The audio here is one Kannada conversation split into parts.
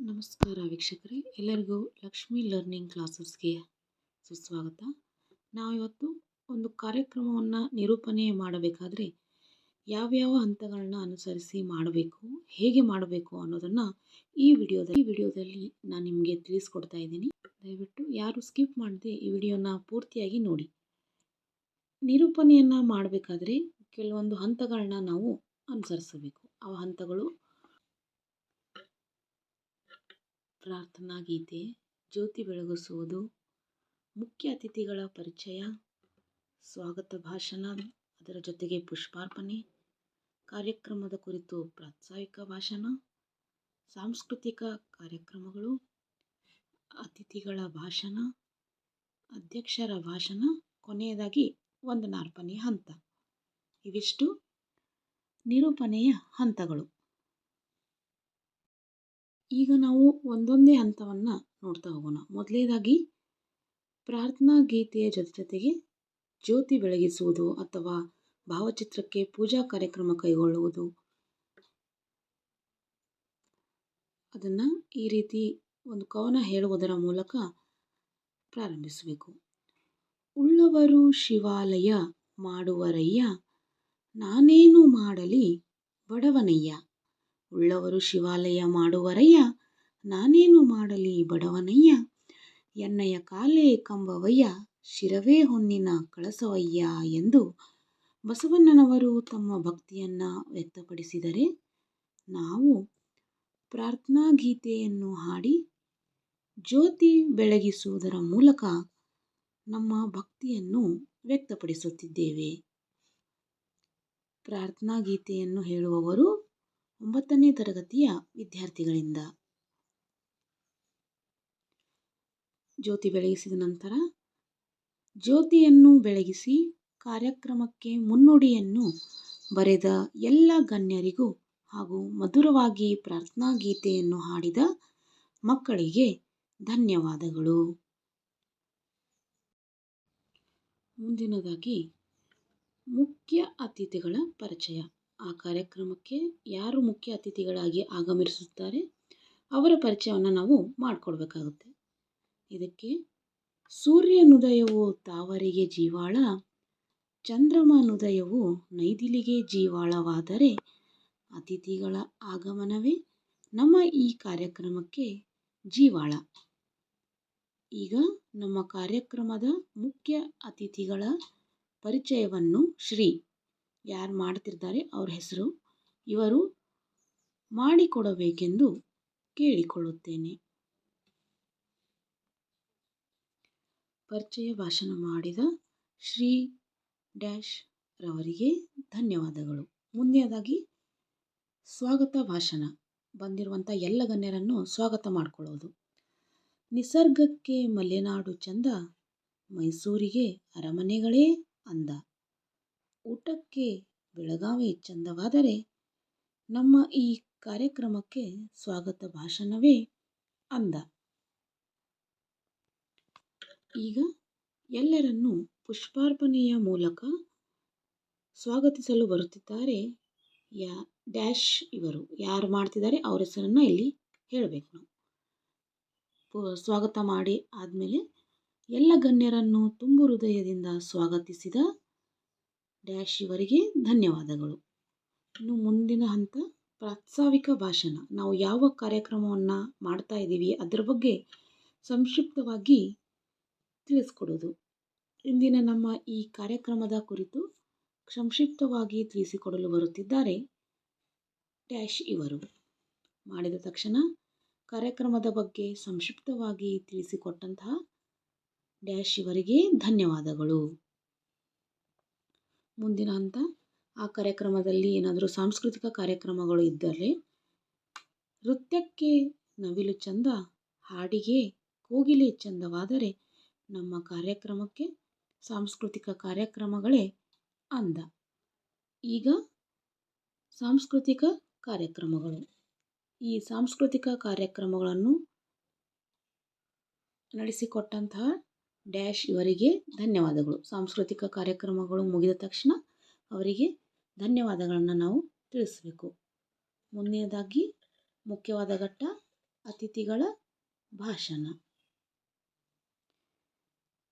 ನಮಸ್ಕಾರ ವೀಕ್ಷಕರೇ. ಎಲ್ಲರಿಗೂ ಲಕ್ಷ್ಮಿ ಲರ್ನಿಂಗ್ ಕ್ಲಾಸಸ್ಗೆ ಸುಸ್ವಾಗತ. ನಾವಿವತ್ತು ಒಂದು ಕಾರ್ಯಕ್ರಮವನ್ನು ನಿರೂಪಣೆ ಮಾಡಬೇಕಾದ್ರೆ ಯಾವ್ಯಾವ ಹಂತಗಳನ್ನ ಅನುಸರಿಸಿ ಮಾಡಬೇಕು, ಹೇಗೆ ಮಾಡಬೇಕು ಅನ್ನೋದನ್ನು ಈ ವಿಡಿಯೋದಲ್ಲಿ ಈ ವಿಡಿಯೋದಲ್ಲಿ ನಾನು ನಿಮಗೆ ತಿಳಿಸ್ಕೊಡ್ತಾ ಇದ್ದೀನಿ. ದಯವಿಟ್ಟು ಯಾರು ಸ್ಕಿಪ್ ಮಾಡದೆ ಈ ವಿಡಿಯೋನ ಪೂರ್ತಿಯಾಗಿ ನೋಡಿ. ನಿರೂಪಣೆಯನ್ನು ಮಾಡಬೇಕಾದ್ರೆ ಕೆಲವೊಂದು ಹಂತಗಳನ್ನ ನಾವು ಅನುಸರಿಸಬೇಕು. ಆ ಹಂತಗಳು ಪ್ರಾರ್ಥನಾ ಗೀತೆ, ಜ್ಯೋತಿ ಬೆಳಗಿಸುವುದು, ಮುಖ್ಯ ಅತಿಥಿಗಳ ಪರಿಚಯ, ಸ್ವಾಗತ ಭಾಷಣ, ಅದರ ಜೊತೆಗೆ ಪುಷ್ಪಾರ್ಪಣೆ, ಕಾರ್ಯಕ್ರಮದ ಕುರಿತು ಪ್ರಾತ್ಸಾಹಿಕ ಭಾಷಣ, ಸಾಂಸ್ಕೃತಿಕ ಕಾರ್ಯಕ್ರಮಗಳು, ಅತಿಥಿಗಳ ಭಾಷಣ, ಅಧ್ಯಕ್ಷರ ಭಾಷಣ, ಕೊನೆಯದಾಗಿ ವಂದನಾರ್ಪಣೆ ಹಂತ. ಇವಿಷ್ಟು ನಿರೂಪಣೆಯ ಹಂತಗಳು. ಈಗ ನಾವು ಒಂದೊಂದೇ ಹಂತವನ್ನು ನೋಡ್ತಾ ಹೋಗೋಣ. ಮೊದಲನೇದಾಗಿ ಪ್ರಾರ್ಥನಾ ಗೀತೆಯ ಜೊತೆ ಜೊತೆಗೆ ಜ್ಯೋತಿ ಬೆಳಗಿಸುವುದು ಅಥವಾ ಭಾವಚಿತ್ರಕ್ಕೆ ಪೂಜಾ ಕಾರ್ಯಕ್ರಮ ಕೈಗೊಳ್ಳುವುದು. ಅದನ್ನು ಈ ರೀತಿ ಒಂದು ಕವನ ಹೇಳುವುದರ ಮೂಲಕ ಪ್ರಾರಂಭಿಸಬೇಕು. ಉಳ್ಳವರು ಶಿವಾಲಯ ಮಾಡುವರಯ್ಯ, ನಾನೇನು ಮಾಡಲಿ ಬಡವನಯ್ಯ. ಉಳ್ಳವರು ಶಿವಾಲಯ ಮಾಡುವರಯ್ಯ, ನಾನೇನು ಮಾಡಲಿ ಬಡವನಯ್ಯ? ಎನ್ನಯ ಕಾಲೇ ಕಂಬವಯ್ಯ, ಶಿರವೇ ಹೊನ್ನಿನ ಕಳಸವಯ್ಯ ಎಂದು ಬಸವಣ್ಣನವರು ತಮ್ಮ ಭಕ್ತಿಯನ್ನು ವ್ಯಕ್ತಪಡಿಸಿದರೆ ನಾವು ಪ್ರಾರ್ಥನಾ ಗೀತೆಯನ್ನು ಹಾಡಿ ಜ್ಯೋತಿ ಬೆಳಗಿಸುವುದರ ಮೂಲಕ ನಮ್ಮ ಭಕ್ತಿಯನ್ನು ವ್ಯಕ್ತಪಡಿಸುತ್ತಿದ್ದೇವೆ. ಪ್ರಾರ್ಥನಾ ಗೀತೆಯನ್ನು ಹೇಳುವವರು ಒಂಬತ್ತನೇ ತರಗತಿಯ ವಿದ್ಯಾರ್ಥಿಗಳಿಂದ. ಜ್ಯೋತಿ ಬೆಳಗಿಸಿದ ನಂತರ, ಜ್ಯೋತಿಯನ್ನು ಬೆಳಗಿಸಿ ಕಾರ್ಯಕ್ರಮಕ್ಕೆ ಮುನ್ನುಡಿಯನ್ನು ಬರೆದ ಎಲ್ಲ ಗಣ್ಯರಿಗೂ ಹಾಗೂ ಮಧುರವಾಗಿ ಪ್ರಾರ್ಥನಾ ಗೀತೆಯನ್ನು ಹಾಡಿದ ಮಕ್ಕಳಿಗೆ ಧನ್ಯವಾದಗಳು. ಮುಂದಿನದಾಗಿ ಮುಖ್ಯ ಅತಿಥಿಗಳ ಪರಿಚಯ. ಆ ಕಾರ್ಯಕ್ರಮಕ್ಕೆ ಯಾರು ಮುಖ್ಯ ಅತಿಥಿಗಳಾಗಿ ಆಗಮಿಸುತ್ತಾರೆ ಅವರ ಪರಿಚಯವನ್ನು ನಾವು ಮಾಡಿಕೊಡ್ಬೇಕಾಗುತ್ತೆ ಇದಕ್ಕೆ ಸೂರ್ಯನುದಯವು ತಾವರಿಗೆ ಜೀವಾಳ, ಚಂದ್ರಮನುದಯವು ನೈದಿಲಿಗೆ ಜೀವಾಳವಾದರೆ ಅತಿಥಿಗಳ ಆಗಮನವೇ ನಮ್ಮ ಈ ಕಾರ್ಯಕ್ರಮಕ್ಕೆ ಜೀವಾಳ. ಈಗ ನಮ್ಮ ಕಾರ್ಯಕ್ರಮದ ಮುಖ್ಯ ಅತಿಥಿಗಳ ಪರಿಚಯವನ್ನು ಶ್ರೀ ಯಾರು ಮಾಡ್ತಿರ್ತಾರೆ ಅವ್ರ ಹೆಸರು ಇವರು ಮಾಡಿಕೊಡಬೇಕೆಂದು ಕೇಳಿಕೊಳ್ಳುತ್ತೇನೆ. ಪರಿಚಯ ಭಾಷಣ ಮಾಡಿದ ಶ್ರೀ ಡ್ಯಾಶ್ ರವರಿಗೆ ಧನ್ಯವಾದಗಳು. ಮುಂದೆಯದಾಗಿ ಸ್ವಾಗತ ಭಾಷಣ. ಬಂದಿರುವಂಥ ಎಲ್ಲ ಗಣ್ಯರನ್ನು ಸ್ವಾಗತ ಮಾಡಿಕೊಳ್ಳೋದು. ನಿಸರ್ಗಕ್ಕೆ ಮಲೆನಾಡು ಚಂದ ಮೈಸೂರಿಗೆ ಅರಮನೆಗಳೇ ಅಂದ. ಊಟಕ್ಕೆ ಬೆಳಗಾವಿ ಚಂದವಾದರೆ ನಮ್ಮ ಈ ಕಾರ್ಯಕ್ರಮಕ್ಕೆ ಸ್ವಾಗತ ಭಾಷಣವೇ ಅಂದ. ಈಗ ಎಲ್ಲರನ್ನೂ ಪುಷ್ಪಾರ್ಪಣೆಯ ಮೂಲಕ ಸ್ವಾಗತಿಸಲು ಬರುತ್ತಿದ್ದಾರೆ ಯಾ ಡ್ಯಾಶ್ ಇವರು. ಯಾರು ಮಾಡ್ತಿದ್ದಾರೆ ಅವರ ಹೆಸರನ್ನು ಇಲ್ಲಿ ಹೇಳಬೇಕು ನಾವು. ಸ್ವಾಗತ ಮಾಡಿ ಆದಮೇಲೆ ಎಲ್ಲ ಗಣ್ಯರನ್ನು ತುಂಬು ಹೃದಯದಿಂದ ಸ್ವಾಗತಿಸಿದ ಡ್ಯಾಶ್ ಇವರಿಗೆ ಧನ್ಯವಾದಗಳು. ಇನ್ನು ಮುಂದಿನ ಹಂತ ಪ್ರಾಸ್ತಾವಿಕ ಭಾಷಣ. ನಾವು ಯಾವ ಕಾರ್ಯಕ್ರಮವನ್ನು ಮಾಡ್ತಾ ಇದ್ದೀವಿ ಅದರ ಬಗ್ಗೆ ಸಂಕ್ಷಿಪ್ತವಾಗಿ ತಿಳಿಸ್ಕೊಡೋದು. ಇಂದಿನ ನಮ್ಮ ಈ ಕಾರ್ಯಕ್ರಮದ ಕುರಿತು ಸಂಕ್ಷಿಪ್ತವಾಗಿ ತಿಳಿಸಿಕೊಡಲು ಬರುತ್ತಿದ್ದಾರೆ ಡ್ಯಾಶ್ ಇವರು. ಮಾಡಿದ ತಕ್ಷಣ ಕಾರ್ಯಕ್ರಮದ ಬಗ್ಗೆ ಸಂಕ್ಷಿಪ್ತವಾಗಿ ತಿಳಿಸಿಕೊಟ್ಟಂತಹ ಡ್ಯಾಶ್ ಇವರಿಗೆ ಧನ್ಯವಾದಗಳು. ಮುಂದಿನ ಹಂತ, ಆ ಕಾರ್ಯಕ್ರಮದಲ್ಲಿ ಏನಾದರೂ ಸಾಂಸ್ಕೃತಿಕ ಕಾರ್ಯಕ್ರಮಗಳು ಇದ್ದರೆ ನೃತ್ಯಕ್ಕೆ ನವಿಲು ಚಂದ, ಹಾಡಿಗೆ ಕೋಗಿಲೆ ಚಂದವಾದರೆ ನಮ್ಮ ಕಾರ್ಯಕ್ರಮಕ್ಕೆ ಸಾಂಸ್ಕೃತಿಕ ಕಾರ್ಯಕ್ರಮಗಳೇ ಅಂದ. ಈಗ ಸಾಂಸ್ಕೃತಿಕ ಕಾರ್ಯಕ್ರಮಗಳು. ಈ ಸಾಂಸ್ಕೃತಿಕ ಕಾರ್ಯಕ್ರಮಗಳನ್ನು ನಡೆಸಿಕೊಟ್ಟಂತಹ ಡ್ಯಾಶ್ ಇವರಿಗೆ ಧನ್ಯವಾದಗಳು. ಸಾಂಸ್ಕೃತಿಕ ಕಾರ್ಯಕ್ರಮಗಳು ಮುಗಿದ ತಕ್ಷಣ ಅವರಿಗೆ ಧನ್ಯವಾದಗಳನ್ನು ನಾವು ತಿಳಿಸಬೇಕು. ಮುಂದಿನದಾಗಿ ಮುಖ್ಯವಾದ ಘಟ್ಟ ಅತಿಥಿಗಳ ಭಾಷಣ.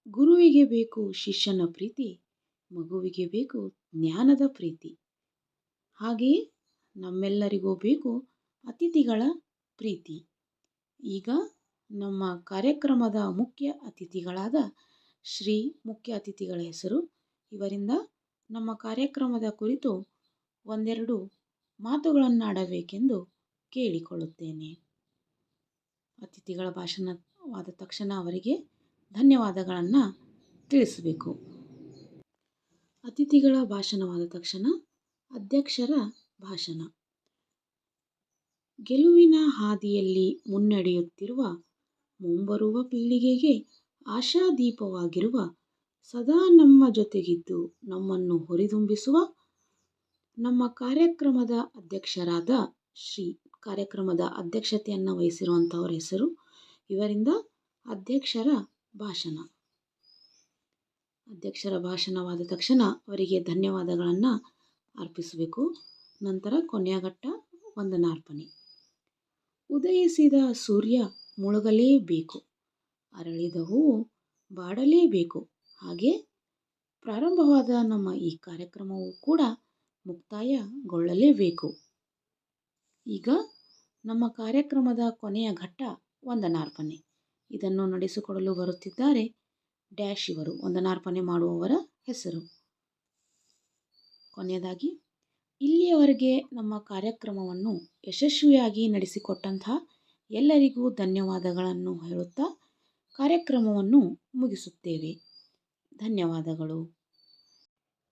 ಗುರುವಿಗೆ ಬೇಕು ಶಿಷ್ಯನ ಪ್ರೀತಿ, ಮಗುವಿಗೆ ಬೇಕು ಜ್ಞಾನದ ಪ್ರೀತಿ. ಹಾಗೆಯೇ ನಮ್ಮೆಲ್ಲರಿಗೂ ಬೇಕು ಅತಿಥಿಗಳ ಪ್ರೀತಿ. ಈಗ ನಮ್ಮ ಕಾರ್ಯಕ್ರಮದ ಮುಖ್ಯ ಅತಿಥಿಗಳಾದ ಶ್ರೀ ಮುಖ್ಯ ಅತಿಥಿಗಳ ಹೆಸರು. ಇವರಿಂದ ನಮ್ಮ ಕಾರ್ಯಕ್ರಮದ ಕುರಿತು ಒಂದೆರಡು ಮಾತುಗಳನ್ನಾಡಬೇಕೆಂದು ಕೇಳಿಕೊಳ್ಳುತ್ತೇನೆ. ಅತಿಥಿಗಳ ಭಾಷಣವಾದ ತಕ್ಷಣ ಅವರಿಗೆ ಧನ್ಯವಾದಗಳನ್ನು ತಿಳಿಸಬೇಕು. ಅತಿಥಿಗಳ ಭಾಷಣವಾದ ತಕ್ಷಣ ಅಧ್ಯಕ್ಷರ ಭಾಷಣ. ಗೆಲುವಿನ ಹಾದಿಯಲ್ಲಿ ಮುನ್ನಡೆಯುತ್ತಿರುವ ಮುಂಬರುವ ಪೀಳಿಗೆಗೆ ಆಶಾದೀಪವಾಗಿರುವ ಸದಾ ನಮ್ಮ ಜೊತೆಗಿದ್ದು ನಮ್ಮನ್ನು ಹುರಿದುಂಬಿಸುವ ನಮ್ಮ ಕಾರ್ಯಕ್ರಮದ ಅಧ್ಯಕ್ಷರಾದ ಶ್ರೀ ಕಾರ್ಯಕ್ರಮದ ಅಧ್ಯಕ್ಷತೆಯನ್ನು ವಹಿಸಿರುವಂಥವರ ಹೆಸರು ಇವರಿಂದ ಅಧ್ಯಕ್ಷರ ಭಾಷಣ. ಅಧ್ಯಕ್ಷರ ಭಾಷಣವಾದ ತಕ್ಷಣ ಅವರಿಗೆ ಧನ್ಯವಾದಗಳನ್ನು ಅರ್ಪಿಸಬೇಕು. ನಂತರ ಕೊನೆಯಘಟ್ಟ ವಂದನಾರ್ಪಣೆ. ಉದಯಿಸಿದ ಸೂರ್ಯ ಮುಳುಗಲೇಬೇಕು. ಅರಳಿದ ಹೂವು ಬಾಡಲೇಬೇಕು. ಹಾಗೆ ಪ್ರಾರಂಭವಾದ ನಮ್ಮ ಈ ಕಾರ್ಯಕ್ರಮವು ಕೂಡ ಮುಕ್ತಾಯಗೊಳ್ಳಲೇಬೇಕು. ಈಗ ನಮ್ಮ ಕಾರ್ಯಕ್ರಮದ ಕೊನೆಯ ಘಟ್ಟ ವಂದನಾರ್ಪಣೆ. ಇದನ್ನು ನಡೆಸಿಕೊಡಲು ಬರುತ್ತಿದ್ದಾರೆ ಡ್ಯಾಶ್ ಇವರು. ವಂದನಾರ್ಪಣೆ ಮಾಡುವವರ ಹೆಸರು. ಕೊನೆಯದಾಗಿ, ಇಲ್ಲಿಯವರೆಗೆ ನಮ್ಮ ಕಾರ್ಯಕ್ರಮವನ್ನು ಯಶಸ್ವಿಯಾಗಿ ನಡೆಸಿಕೊಟ್ಟಂತಹ ಎಲ್ಲರಿಗೂ ಧನ್ಯವಾದಗಳನ್ನು ಹೇಳುತ್ತಾ ಕಾರ್ಯಕ್ರಮವನ್ನು ಮುಗಿಸುತ್ತೇವೆ. ಧನ್ಯವಾದಗಳು.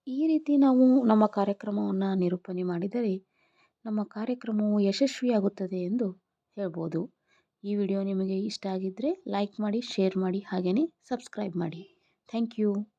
ಈ ರೀತಿ ನಾವು ನಮ್ಮ ಕಾರ್ಯಕ್ರಮವನ್ನು ನಿರೂಪಣೆ ಮಾಡಿದರೆ ನಮ್ಮ ಕಾರ್ಯಕ್ರಮವು ಯಶಸ್ವಿಯಾಗುತ್ತದೆ ಎಂದು ಹೇಳ್ಬೋದು. ಈ ವಿಡಿಯೋ ನಿಮಗೆ ಇಷ್ಟ ಆಗಿದ್ದರೆ ಲೈಕ್ ಮಾಡಿ, ಶೇರ್ ಮಾಡಿ, ಹಾಗೆಯೇ ಸಬ್ಸ್ಕ್ರೈಬ್ ಮಾಡಿ. Thank you.